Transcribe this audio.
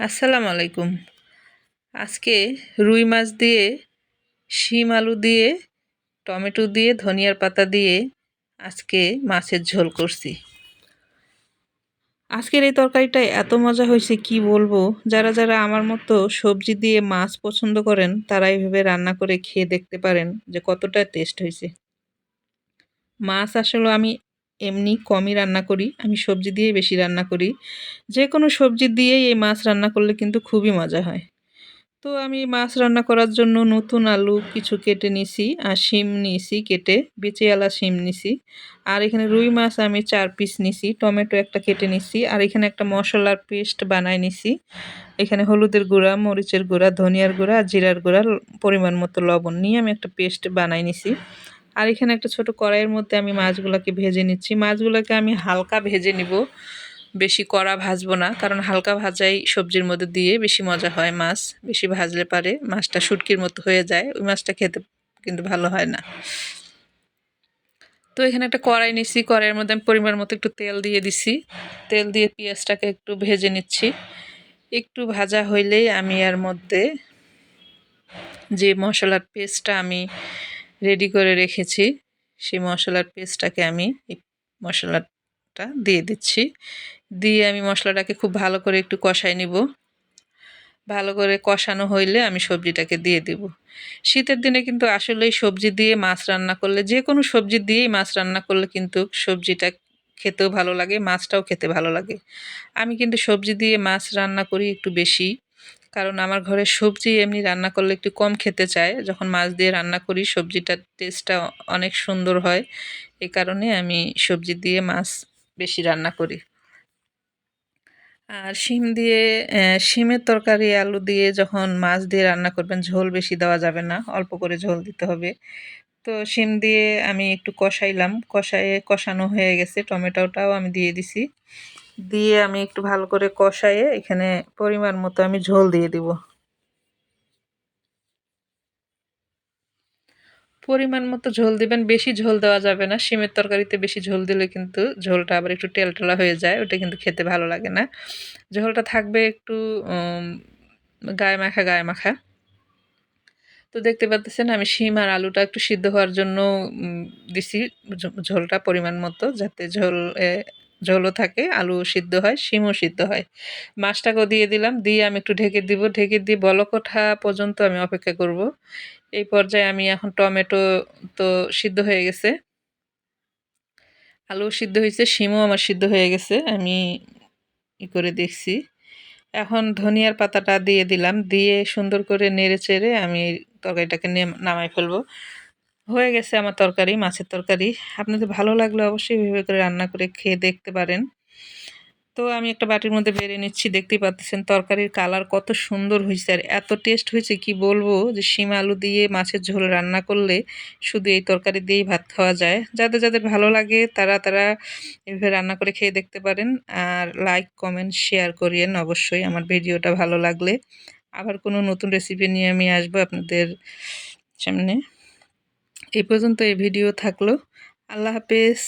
আসসালামু আলাইকুম। আজকে রুই মাছ দিয়ে, শিম আলু দিয়ে, টমেটো দিয়ে, ধনিয়ার পাতা দিয়ে আজকে মাছের ঝোল করছি। আজকের এই তরকারিটা এত মজা হয়েছে, কি বলব? যারা যারা আমার মতো সবজি দিয়ে মাছ পছন্দ করেন, তারা এইভাবে রান্না করে খেয়ে দেখতে পারেন যে কতটা টেস্ট হয়েছে। মাছ আসলে আমি এমনি কমই রান্না করি। আমি সবজি দিয়েই বেশি রান্না করি। যে কোনো সবজি দিয়েই এই মাছ রান্না করলে কিন্তু খুবই মজা হয়। তো আমি মাছ রান্না করার জন্য নতুন আলু কিছু কেটে নিছি আর শিম নিয়েছি কেটে বেচেওয়ালা শিম নিছি। আর এখানে রুই মাছ আমি চার পিস নিছি, টমেটো একটা কেটে নিছি আর এখানে একটা মশলার পেস্ট বানাই নিছি। এখানে হলুদের গুঁড়া, মরিচের গুঁড়া, ধনিয়ার গুঁড়া, জিরার গুঁড়া, পরিমাণ মতো লবণ নিয়ে আমি একটা পেস্ট বানাই নিছি। আর এখানে একটা ছোট কড়াইয়ের মধ্যে আমি মাছগুলোকে ভেজে নিচ্ছি। মাছগুলোকে আমি হালকা ভেজে নিব। বেশি কড়া ভাজবো না, কারণ হালকা ভাজাই সবজির মধ্যে দিয়ে বেশি মজা হয় মাছ। বেশি ভাজলে পারে মাছটা শুটকির মতো হয়ে যায়, ওই মাছটা খেতে কিন্তু ভালো হয় না। তো এখানে একটা কড়াই নিচ্ছি কড়াইয়ের মধ্যে আমি পরিমাণ মতো একটু তেল দিয়ে দিছি। তেল দিয়ে পেঁয়াজটাকে একটু ভেজে নিচ্ছি। একটু ভাজা হইলেই আমি এর মধ্যে যে মশলার পেস্টটা আমি রেডি করে রেখেছি। সেই মশলার পেস্টটাকে আমি এই মশলাটা দিয়ে দিচ্ছি। দিয়ে আমি মশলাটাকে খুব ভালো করে একটু কষাই নিব। ভালো করে কষানো হইলে আমি সবজিটাকে দিয়ে দেব। শীতের দিনে কিন্তু আসলেই সবজি দিয়ে মাছ রান্না করলে, যে কোনো সবজি দিয়েই মাছ রান্না করলে কিন্তু সবজিটা খেতেও ভালো লাগে, মাছটাও খেতে ভালো লাগে। আমি কিন্তু সবজি দিয়ে মাছ রান্না করি একটু বেশি। কারণ আমার ঘরে সবজি এমনি রান্না করলে একটু কম খেতে চায়। যখন মাছ দিয়ে রান্না করি, সবজিটার টেস্টটা অনেক সুন্দর হয়। এই কারণে আমি সবজি দিয়ে মাছ বেশি রান্না করি। আর শিম দিয়ে শিমের তরকারি, আলু দিয়ে যখন মাছ দিয়ে রান্না করবেন, ঝোল বেশি দেওয়া যাবে না। অল্প করে ঝোল দিতে হবে। তো শিম দিয়ে আমি একটু কষাইলাম। কষায়ে কষানো হয়ে গেছে। টমেটোটাও আমি দিয়ে দিছি। দিয়ে আমি একটু ভালো করে কষাইয়ে এখানে পরিমাণ মতো আমি ঝোল দিয়ে দিব। পরিমাণ মতো ঝোল দিবেন। বেশি ঝোল দেওয়া যাবে না। শিমের তরকারিতে বেশি ঝোল দিলে কিন্তু ঝোলটা আবার একটু টেলটেলা হয়ে যায়। ওটা কিন্তু খেতে ভালো লাগে না। ঝোলটা থাকবে একটু গায়ে মাখা গায়ে মাখা। তো দেখতে পাচ্ছেন আমি শিম আর আলুটা একটু সিদ্ধ হওয়ার জন্য দিছি ঝোলটা পরিমাণ মতো যাতে ঝোল ঝোলও থাকে আলু সিদ্ধ হয়, শিমও সিদ্ধ হয়। মাছটাকেও দিয়ে দিলাম, দিয়ে আমি একটু ঢেকে দিব, ঢেকে দিয়ে বলক ওঠা পর্যন্ত আমি অপেক্ষা করব। এই পর্যায়ে আমি এখন টমেটো তো সিদ্ধ হয়ে গেছে। আলু সিদ্ধ হয়েছে, শিমও আমার সিদ্ধ হয়ে গেছে, আমি ই করে দেখছি। এখন ধনিয়ার পাতাটা দিয়ে দিলাম, দিয়ে সুন্দর করে নেড়ে চেড়ে আমি তরকারিটাকে নিয়ে নামাই ফেলব। হয়ে গেছে আমার তরকারি, মাছের তরকারি। আপনাদের ভালো লাগলে অবশ্যই ভেবে করে রান্না করে খেয়ে দেখতে পারেন। তো আমি একটা বাটির মধ্যে বেড়ে নিচ্ছি, দেখতেই পাচ্ছেন তরকারির কালার কত সুন্দর হয়েছে আর এত টেস্ট হয়েছে কি বলব যে শিম আলু দিয়ে মাছের ঝোল রান্না করলে শুধু এই তরকারি দিয়েই ভাত খাওয়া যায়। যাদের যাদের ভালো লাগে তারা তারা এভাবে রান্না করে খেয়ে দেখতে পারেন। আর লাইক কমেন্ট শেয়ার করিয়েন অবশ্যই আমার ভিডিওটা ভালো লাগলে। আবার কোনো নতুন রেসিপি নিয়ে আমি আসব আপনাদের সামনে। এই পর্যন্ত এই ভিডিও থাকল। আল্লাহ হাফেজ।